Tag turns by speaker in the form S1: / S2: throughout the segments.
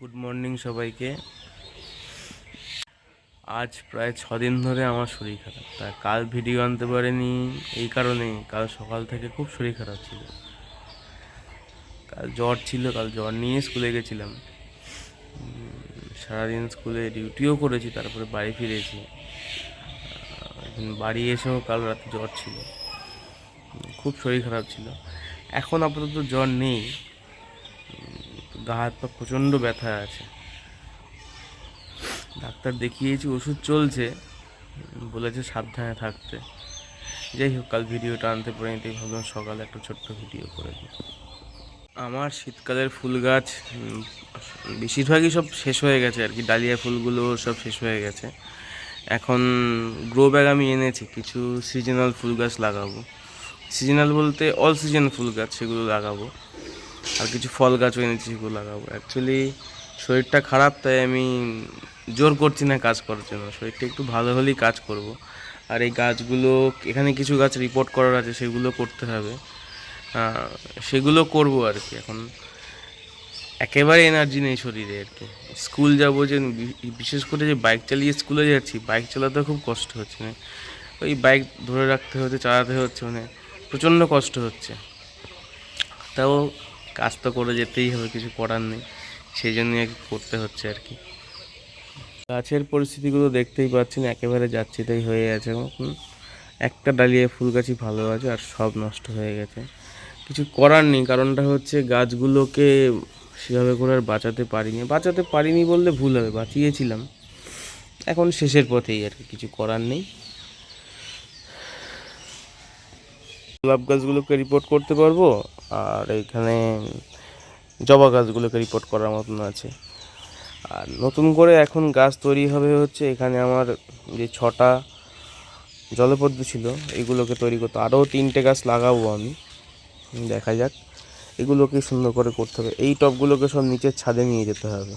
S1: Good morning সবাইকে। আজ প্রায় ছ দিন ধরে আমার শরীর খারাপ। তা কাল ভিডিও আনতে পারিনি এই কারণে কাল সকাল থেকে খুব শরীর খারাপ ছিল। কাল জ্বর ছিল, কাল জ্বর নিয়ে স্কুলে গেছিলাম। সারাদিন স্কুলে ডিউটিও করেছি, তারপরে বাড়ি ফিরেছি। বাড়ি এসেও কাল রাতে জ্বর ছিল। খুব শরীর খারাপ ছিল। এখন আপাতত জ্বর নেই। গা হাত পা প্রচণ্ড ব্যথা আছে। ডাক্তার দেখিয়েছি, ওষুধ চলছে, বলেছে সাবধানে থাকতে। যাই হোক, কাল ভিডিওটা আনতে পারিনি তাই ভাবলাম সকালে একটা ছোট্ট ভিডিও করে দিই। আমার শীতকালের ফুল গাছ বেশিরভাগই সব শেষ হয়ে গেছে আর কি। ডালিয়া ফুলগুলো সব শেষ হয়ে গেছে। এখন গ্রো ব্যাগ আমি এনেছি, কিছু সিজনাল ফুল গাছ লাগাবো। সিজনাল বলতে অল সিজন ফুল গাছ সেগুলো লাগাবো। আর কিছু ফল গাছও এনেছি সেগুলো লাগাবো। অ্যাকচুয়ালি শরীরটা খারাপ, তাই আমি জোর করছি না কাজ করার জন্য। শরীরটা একটু ভালো হলেই কাজ করব। আর এই গাছগুলো, এখানে কিছু গাছ রিপোর্ট করার আছে, সেগুলো করতে হবে। সেগুলো করব আর কি এখন। একেবারে এনার্জি নেই শরীরে আর কি। স্কুল যাব যে বিশেষ করে যে বাইক চালিয়ে স্কুলে যাচ্ছি বাইক চালাতে খুব কষ্ট হচ্ছে। মানে ওই বাইক ধরে রাখতে হচ্ছে, চালাতে হচ্ছে মানে প্রচণ্ড কষ্ট হচ্ছে। তাও কাজ তো করে যেতেই হবে, কিছু করার নেই। সেই জন্যই আর কি করতে হচ্ছে আর কি। গাছের পরিস্থিতিগুলো দেখতেই পাচ্ছেন, একেবারে যাচ্ছি তাই হয়ে আছে এখন একটা ডালিয়া ফুল গাছই ভালো আছে আর সব নষ্ট হয়ে গেছে। কিছু করার নেই, কারণটা হচ্ছে গাছগুলোকে সেভাবে করে আর বাঁচাতে পারিনি। বাঁচাতে পারিনি বললে ভুল হবে, বাঁচিয়েছিলাম। এখন শেষের পথেই আর কি, কিছু করার নেই। গোলাপ গাছগুলোকে রিপোর্ট করতে পারব, আর এইখানে জবা গাছগুলোকে রিপোর্ট করার মতন আছে। আর নতুন করে এখন গাছ তৈরি হবে হচ্ছে এখানে আমার যে ছটা জলপদ্ম ছিল, এগুলোকে তৈরি করতে আরও তিনটে গাছ লাগাবো আমি, দেখা যাক। এগুলোকে সুন্দর করে করতে হবে। এই টবগুলোকে সব নিচের ছাদে নিয়ে যেতে হবে।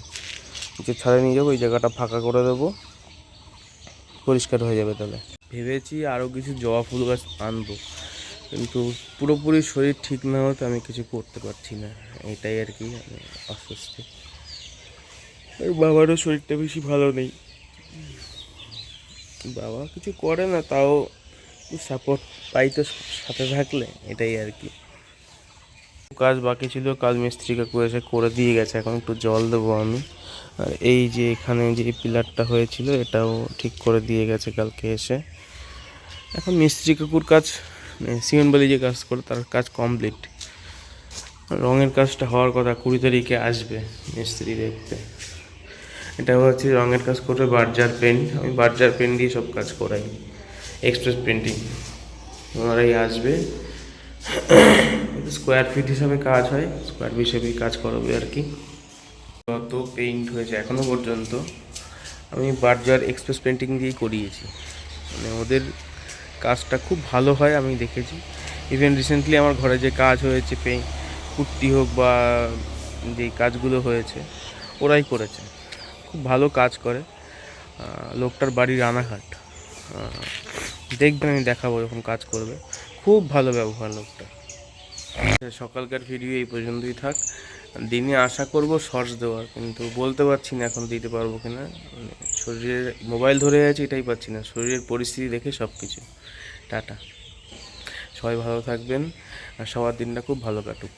S1: নিচের ছাদে নিয়ে যাব এই জায়গাটা ফাঁকা করে দেবো। পরিষ্কার হয়ে যাবে তাহলে। ভেবেছি আরও কিছু জবা ফুল গাছ আনব। কিন্তু পুরোপুরি শরীর ঠিক না হতে আমি কিছু করতে পারছি না। এটাই আর কি অস্বস্তি বাবারও শরীরটা বেশি ভালো নেই। বাবা কিছু করে না, তাও সাপোর্ট পাই তো সাথে থাকলে, এটাই আর কি। কাজ বাকি ছিল কাজ মিস্ত্রি কাকু এসে করে দিয়ে গেছে, এখন একটু জল দেবো আমি। আর এই যে এখানে যে পিলারটা হয়েছিল, এটাও ঠিক করে দিয়ে গেছে কালকে এসে। এখন মিস্ত্রি কাকুর কাজ সিমেন্ট বালি যে কাজ করে, তার কাজ কমপ্লিট রঙের কাজটা হওয়ার কথা কুড়ি তারিখে আসবে মিস্ত্রি দেখতে। এটা হচ্ছে রঙের কাজ করবে বার্জার পেন আমি বার্জার পেন দিয়ে সব কাজ করাই এক্সপ্রেস পেন্টিং ওনারাই আসবে। স্কোয়ার ফিট হিসাবে কাজ হয় স্কোয়ার ফিট হিসেবেই কাজ করাবে আর কি। যত পেইন্ট হয়েছে এখনও পর্যন্ত। আমি বার্জার এক্সপ্রেস পেন্টিং দিয়েই করিয়েছি। মানে ওদের কাজটা খুব ভালো হয়, আমি দেখেছি। ইভেন রিসেন্টলি আমার ঘরে যে কাজ হয়েছে, পে, কুর্তি হোক বা যে কাজগুলো হয়েছে, ওরাই করেছে। খুব ভালো কাজ করে। লোকটার বাড়ি রানাঘাট। দেখবেন আমি দেখাবো যখন কাজ করবে। খুব ভালো ব্যবহার লোকটা। সকালকার ভিডিও এই পর্যন্তই থাক। দিনে আশা করব শর্টস দেওয়ার, কিন্তু বলতে পারছি না এখন দিতে পারব কিনা। মানে শরীরের মোবাইল ধরে আছে এটাই পাচ্ছি না। শরীরের পরিস্থিতি দেখে সব কিছু টাটা। সবাই ভালো থাকবেন, আর সবার দিনটা খুব ভালো কাটুক।